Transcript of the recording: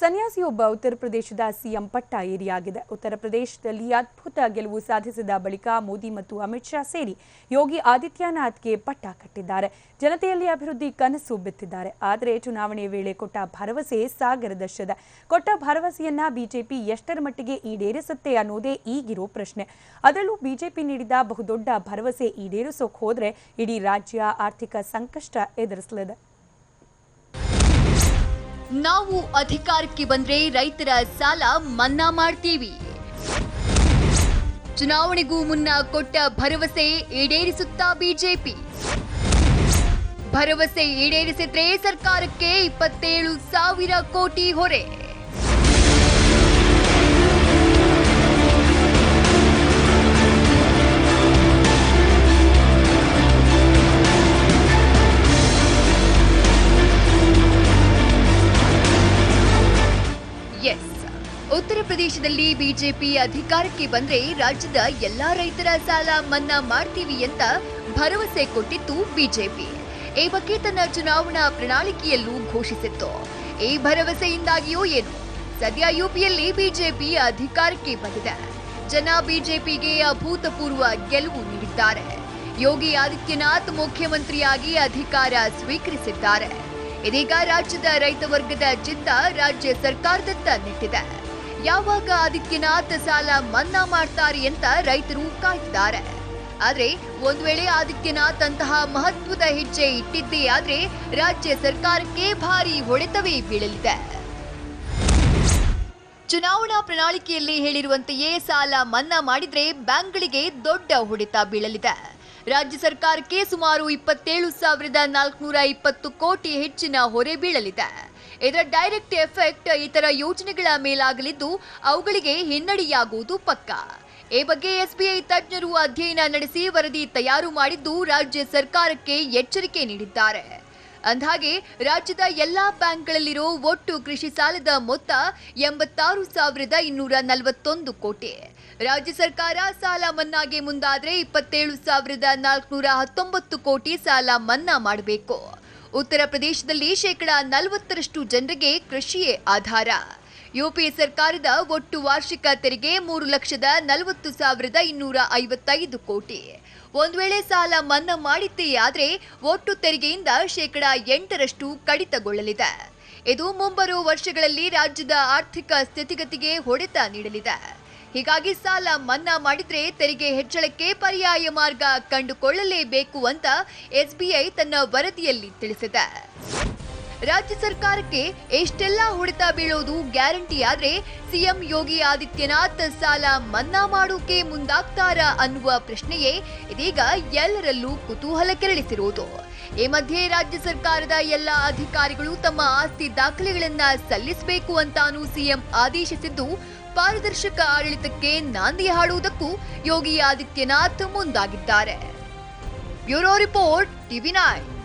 ಸನ್ಯಾಸಿಯೊಬ್ಬ ಉತ್ತರ ಪ್ರದೇಶದ ಸಿಎಂ ಪಟ್ಟ ಏರಿಯಾಗಿದೆ ಉತ್ತರ ಪ್ರದೇಶದಲ್ಲಿ ಅದ್ಭುತ ಗೆಲುವು ಸಾಧಿಸಿದ ಬಳಿಕ ಮೋದಿ ಮತ್ತು ಅಮಿತ್ ಶಾ ಸೇರಿ ಯೋಗಿ ಆದಿತ್ಯನಾಥ್ಗೆ ಪಟ್ಟ ಕಟ್ಟಿದ್ದಾರೆ. ಜನತೆಯಲ್ಲಿ ಅಭಿವೃದ್ಧಿ ಕನಸು ಬಿತ್ತಿದ್ದಾರೆ. ಆದರೆ ಚುನಾವಣೆ ವೇಳೆ ಕೊಟ್ಟ ಭರವಸೆ ಸಾಗರದರ್ಶದ ಕೊಟ್ಟ ಭರವಸೆಯನ್ನ ಬಿಜೆಪಿ ಎಷ್ಟರ ಮಟ್ಟಿಗೆ ಈಡೇರಿಸುತ್ತೆ ಅನ್ನೋದೇ ಈಗಿರೋ ಪ್ರಶ್ನೆ. ಅದರಲ್ಲೂ ಬಿಜೆಪಿ ನೀಡಿದ ಬಹುದೊಡ್ಡ ಭರವಸೆ ಈಡೇರಿಸೋಕೆ ಹೋದ್ರೆ ಇಡೀ ರಾಜ್ಯ ಆರ್ಥಿಕ ಸಂಕಷ್ಟ ಎದುರಿಸಲಿದೆ. ನಾವು ಅಧಿಕಾರಕ್ಕೆ ಬಂದ್ರೆ ರೈತರ ಸಾಲ ಮನ್ನಾ ಮಾಡ್ತೀವಿ. ಚುನಾವಣೆಗೂ ಮುನ್ನ ಕೊಟ್ಟ ಭರವಸೆ ಈಡೇರಿಸುತ್ತಾ ಬಿಜೆಪಿ. ಭರವಸೆ ಈಡೇರಿಸಿದ್ರೆ ಸರ್ಕಾರಕ್ಕೆ ಇಪ್ಪತ್ತೇಳು ಸಾವಿರ ಕೋಟಿ ಹೊರೆ. ಪ್ರದೇಶದಲ್ಲಿ ಬಿಜೆಪಿ ಅಧಿಕಾರಕ್ಕೆ ಬಂದ್ರೆ ರಾಜ್ಯದ ಎಲ್ಲಾ ರೈತರ ಸಾಲ ಮನ್ನಾ ಮಾಡ್ತೀವಿ ಅಂತ ಭರವಸೆ ಕೊಟ್ಟಿತ್ತು ಬಿಜೆಪಿ. ಈ ಬಗ್ಗೆ ತನ್ನ ಚುನಾವಣಾ ಪ್ರಣಾಳಿಕೆಯಲ್ಲೂ ಘೋಷಿಸಿತ್ತು. ಈ ಭರವಸೆಯಿಂದಾಗಿಯೋ ಏನು? ಸದ್ಯ ಯುಪಿಯಲ್ಲಿ ಬಿಜೆಪಿ ಅಧಿಕಾರಕ್ಕೆ ಬಂದಿದೆ. ಜನ ಬಿಜೆಪಿಗೆ ಅಭೂತಪೂರ್ವ ಗೆಲುವು ನೀಡಿದ್ದಾರೆ. ಯೋಗಿ ಆದಿತ್ಯನಾಥ್ ಮುಖ್ಯಮಂತ್ರಿಯಾಗಿ ಅಧಿಕಾರ ಸ್ವೀಕರಿಸಿದ್ದಾರೆ. ಇದೀಗ ರಾಜ್ಯದ ರೈತ ವರ್ಗದ ಚಿತ್ತ ರಾಜ್ಯ ಸರ್ಕಾರದತ್ತ ನೆಟ್ಟಿದೆ ಯಾವಾಗ ಆದಿತ್ಯನಾಥ್ ಸಾಲ ಮನ್ನಾ ಮಾಡ್ತಾರೆ ಅಂತ ರೈತರು ಕಾಯ್ತಿದ್ದಾರೆ. ಆದ್ರೆ ಒಂದ್ ವೇಳೆ ಆದಿತ್ಯನಾಥ್ ಅಂತಹ ಮಹತ್ವದ ಹೆಜ್ಜೆ ಇಟ್ಟಿದ್ದೇ ಆದ್ರೆ ರಾಜ್ಯ ಸರ್ಕಾರಕ್ಕೆ ಭಾರಿ ಹೊಡೆತವೇ ಬೀಳಲಿದೆ. ಚುನಾವಣಾ ಪ್ರಣಾಳಿಕೆಯಲ್ಲಿ ಹೇಳಿರುವಂತೆಯೇ ಸಾಲ ಮನ್ನಾ ಮಾಡಿದ್ರೆ ಬ್ಯಾಂಕ್ಗಳಿಗೆ ದೊಡ್ಡ ಹೊಡೆತ ಬೀಳಲಿದೆ. ರಾಜ್ಯ ಸರ್ಕಾರಕ್ಕೆ ಸುಮಾರು ಇಪ್ಪತ್ತೇಳು ಸಾವಿರದ ನಾಲ್ಕುನೂರ ಇಪ್ಪತ್ತು ಕೋಟಿ ಹೆಚ್ಚಿನ ಹೊರೆ ಬೀಳಲಿದೆ. ಇದರ ಡೈರೆಕ್ಟ್ ಎಫೆಕ್ಟ್ ಇತರ ಯೋಜನೆಗಳ ಮೇಲಾಗಲಿದ್ದು, ಅವುಗಳಿಗೆ ಹಿನ್ನಡೆಯಾಗುವುದು ಪಕ್ಕ. ಈ ಬಗ್ಗೆ ಎಸ್ಬಿಐ ತಜ್ಞರು ಅಧ್ಯಯನ ನಡೆಸಿ ವರದಿ ತಯಾರು ಮಾಡಿದ್ದು, ರಾಜ್ಯ ಸರ್ಕಾರಕ್ಕೆ ಎಚ್ಚರಿಕೆ ನೀಡಿದ್ದಾರೆ. ಅಂದಹಾಗೆ, ರಾಜ್ಯದ ಎಲ್ಲಾ ಬ್ಯಾಂಕ್ಗಳಲ್ಲಿರೋ ಒಟ್ಟು ಕೃಷಿ ಸಾಲದ ಮೊತ್ತ ಎಂಬತ್ತಾರು ಸಾವಿರದ ಇನ್ನೂರ ನಲವತ್ತೊಂದು ಕೋಟಿ. ರಾಜ್ಯ ಸರ್ಕಾರ ಸಾಲ ಮನ್ನಾಗೆ ಮುಂದಾದರೆ ಇಪ್ಪತ್ತೇಳು ಸಾವಿರದ ನಾಲ್ಕುನೂರ ಹತ್ತೊಂಬತ್ತು ಕೋಟಿ ಸಾಲ ಮನ್ನಾ ಮಾಡಬೇಕು. ಉತ್ತರ ಪ್ರದೇಶದಲ್ಲಿ ಶೇಕಡ ನಲವತ್ತರಷ್ಟು ಜನರಿಗೆ ಕೃಷಿಯೇ ಆಧಾರ. ಯುಪಿ ಸರ್ಕಾರದ ಒಟ್ಟು ವಾರ್ಷಿಕ ತೆರಿಗೆ ಮೂರು ಲಕ್ಷದ ನಲವತ್ತು ಸಾವಿರದ ಇನ್ನೂರ ಐವತ್ತೈದು ಕೋಟಿ. ಒಂದು ವೇಳೆ ಸಾಲ ಮನ್ನಾ ಮಾಡಿದ್ದೇ ಆದರೆ ಒಟ್ಟು ತೆರಿಗೆಯಿಂದ ಶೇಕಡ ಎಂಟರಷ್ಟು ಕಡಿತಗೊಳ್ಳಲಿದೆ. ಇದು ಮುಂಬರುವ ವರ್ಷಗಳಲ್ಲಿ ರಾಜ್ಯದ ಆರ್ಥಿಕ ಸ್ಥಿತಿಗತಿಗೆ ಹೊಡೆತ ನೀಡಲಿದೆ. ಹೀಗಾಗಿ ಸಾಲ ಮನ್ನಾ ಮಾಡಿದ್ರೆ ತೆರಿಗೆ ಹೆಚ್ಚಳಕ್ಕೆ ಪರ್ಯಾಯ ಮಾರ್ಗ ಕಂಡುಕೊಳ್ಳಲೇಬೇಕು ಅಂತ ಎಸ್ಬಿಐ ತನ್ನ ವರದಿಯಲ್ಲಿ ತಿಳಿಸಿದೆ. ರಾಜ್ಯ ಸರ್ಕಾರಕ್ಕೆ ಎಷ್ಟೆಲ್ಲ ಹೊಡೆತ ಬೀಳೋದು ಗ್ಯಾರಂಟಿ ಆದ್ರೆ ಸಿಎಂ ಯೋಗಿ ಆದಿತ್ಯನಾಥ್ ಸಾಲ ಮನ್ನಾ ಮಾಡೋಕೆ ಮುಂದಾಗ್ತಾರ ಅನ್ನುವ ಪ್ರಶ್ನೆಯೇ ಇದೀಗ ಎಲ್ಲರಲ್ಲೂ ಕುತೂಹಲ ಕೆರಳಿಸಿರುವುದು ಈ ಮಧ್ಯೆ ರಾಜ್ಯ ಸರ್ಕಾರದ ಎಲ್ಲ ಅಧಿಕಾರಿಗಳು ತಮ್ಮ ಆಸ್ತಿ ದಾಖಲೆಗಳನ್ನ ಸಲ್ಲಿಸಬೇಕು ಅಂತಾನೂ ಸಿಎಂ ಆದೇಶಿಸಿದ್ದು, ಪಾರದರ್ಶಕ ಆಡಳಿತಕ್ಕೆ ನಾಂದಿ ಹಾಡುವುದಕ್ಕೂ ಯೋಗಿ ಆದಿತ್ಯನಾಥ್ ಮುಂದಾಗಿದ್ದಾರೆ. Bureau report TV nine.